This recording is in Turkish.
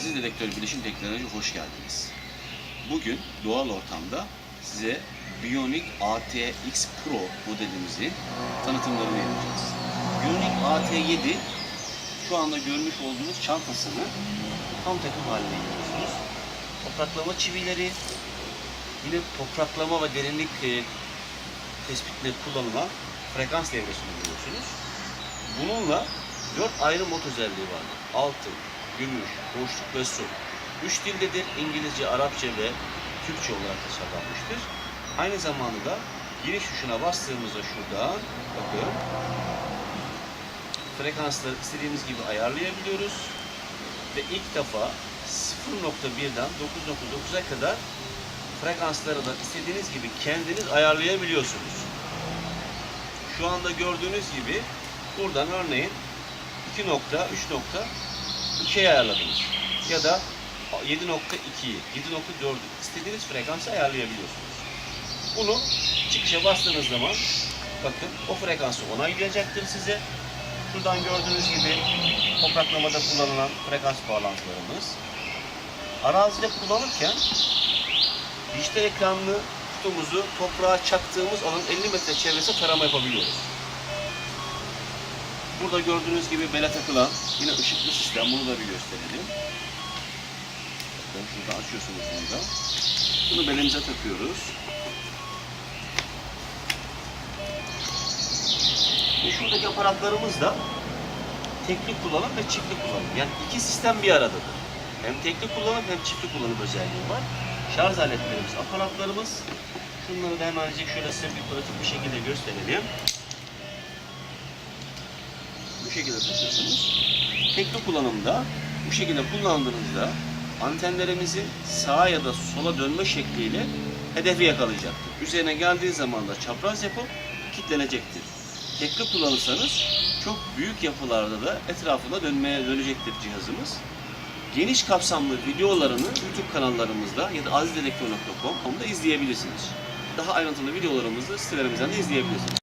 dedektör bilişim teknoloji hoş geldiniz. Bugün doğal ortamda size Bionic ATX Pro modelimizin tanıtımlarını yapacağız. Bionic AT7 şu anda görmüş olduğunuz çantasını tam takım haline getiriyorsunuz. Topraklama çivileri, yine topraklama ve derinlik e, tespitinde kullanılan frekans devresini görüyorsunuz. Bununla dört ayrı mod özelliği var. Altın, gümüş, boşluk ve su. Üç dildedir. İngilizce, Arapça ve Türkçe olarak tasarlanmıştır. Aynı zamanda da giriş tuşuna bastığımızda şuradan bakın frekansları istediğimiz gibi ayarlayabiliyoruz. Ve ilk defa 0.1'den 9.9'a kadar frekansları da istediğiniz gibi kendiniz ayarlayabiliyorsunuz. Şu anda gördüğünüz gibi buradan örneğin 2 nokta, 3 nokta 2'ye ayarladınız. Ya da 7.2'yi, 7.4'ü istediğiniz frekansı ayarlayabiliyorsunuz. Bunu çıkışa bastığınız zaman bakın o frekansı onaylayacaktır size. Şuradan gördüğünüz gibi topraklamada kullanılan frekans bağlantılarımız. Arazide kullanırken dijital ekranlı kutumuzu toprağa çaktığımız alanın 50 metre çevresi tarama yapabiliyoruz. Burada gördüğünüz gibi bele takılan yine ışıklı sistem. Bunu da bir gösterelim. Bakın şurada açıyorsunuz bunu da. Bunu belimize takıyoruz. Ve şuradaki aparatlarımız da tekli kullanım ve çiftli kullanım. Yani iki sistem bir aradadır. Hem tekli kullanım hem çiftli kullanım özelliği var. Şarj aletlerimiz, aparatlarımız. Şunları da hemencik şöyle size bir pratik bir şekilde gösterelim. Bu şekilde takıyorsunuz. Tekli kullanımda bu şekilde kullandığınızda antenlerimizin sağa ya da sola dönme şekliyle hedefi yakalayacaktır. Üzerine geldiği zaman da çapraz yapıp kilitlenecektir. Tekli kullanırsanız çok büyük yapılarda da etrafında dönmeye dönecektir cihazımız. Geniş kapsamlı videolarını YouTube kanallarımızda ya da azizdedektör.com'da izleyebilirsiniz. Daha ayrıntılı videolarımızı sitelerimizden de izleyebilirsiniz.